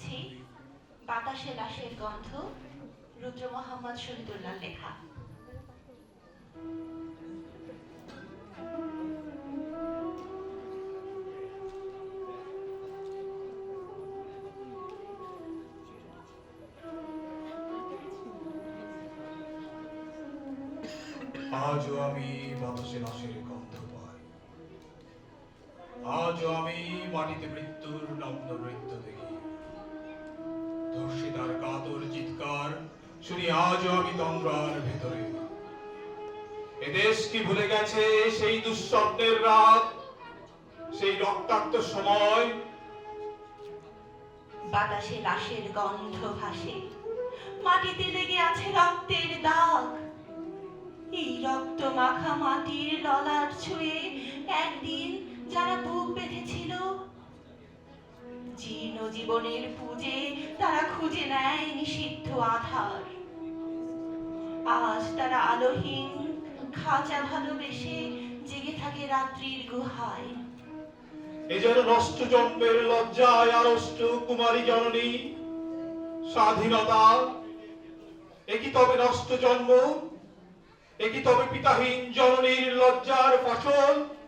পড়ছি বাতাসে লাশের গন্ধ, রুদ্র মোহাম্মদ শহীদুল্লাহ লেখা। আজও আমি বাতাসে লাশের গন্ধ পাই। আজও আমি মাটিতে মৃত্যুর নগ্ন নৃত্য দেখি। ধর্ষিতার কাতর চিৎকার শুনি আজও আমি তন্দ্রার ভেতরে। এদেশ কি ভুলে গেছে সেই দুঃস্বপ্নের রাত, সেই রক্তাক্ত সময়? বাতাসে লাশের গন্ধ ভাসে, মাটিতে লেগে আছে রক্তের দাগ। এই রক্ত মাখা মাটির ললাট ছুঁয়ে একদিন জীবনের পুজে তারা খুঁজে নেয় নিষিদ্ধ আধার। আজ তারা আলোহীন, খাঁচা ভালোবেসে জেগে থাকে রাত্রির গুহায়। কুমারী স্বাধীনতা, এ কি তবে নষ্ট জন্ম? এ কি তবে পিতাহীন জননীর লজ্জার ফসল?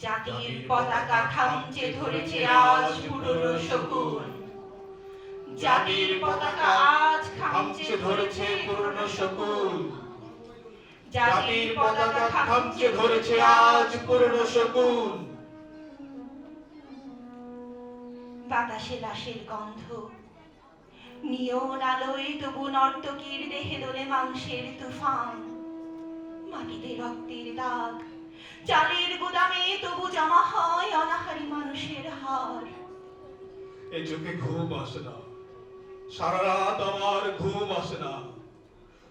জাতির পতাকা খামচে ধরেছে আজ পুরনো শকুন। জাতির পতাকা আজ খামচে ধরেছে পুরনো শকুন। জাতির পতাকা খামচে ধরেছে আজ পুরনো শকুন। বাতাসে লাশের গন্ধ। নিয়ন আলোয় তবু নর্তকীর দেহে দোলে মাংসের তুফান। মাটিতে রক্তের দাগ। চালের গুদামে তবু জমা হয় অনাহারি মানুষের হার। এ চোখে ঘুম আসে না। সারা রাত আমার ঘুম আসে না।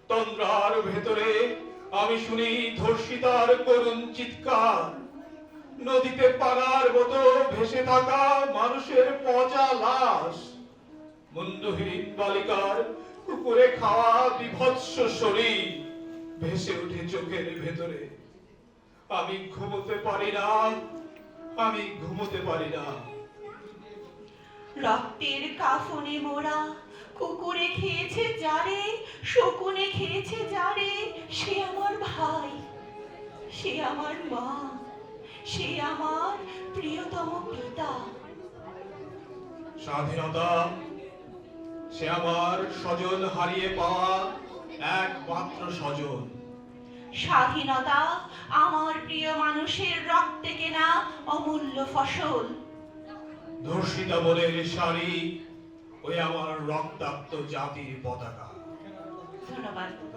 তন্দ্রার ভেতরে আমি শুনি ধর্ষিতার করুণ চিৎকার। নদীতে পানার মতো ভেসে থাকা মানুষের পচা লাশ। মুন্ডহীন বালিকার কুকুরে খাওয়া বিভৎস শরীর ভেসে ওঠে চোখের ভেতরে। আমি ঘুমোতে পারি না। আমি ঘুমোতে পারি না। রক্তের কাফনে মোড়া কুকুরে খেয়েছে যারে শকুনে খেয়েছে যারে সে আমার ভাই সে আমার মা সে আমার প্রিয়তম পিতা। স্বাধীনতা সে আমার স্বজন হারিয়ে পাওয়া একমাত্র স্বজন। স্বাধীনতা আমার প্রিয় মানুষের রক্তে কেনা অমূল্য ফসল। ধর্ষিতা বলে শাড়ি ওই আমার রক্তাক্ত জাতির পতাকা। ধন্যবাদ ধন্যবাদ।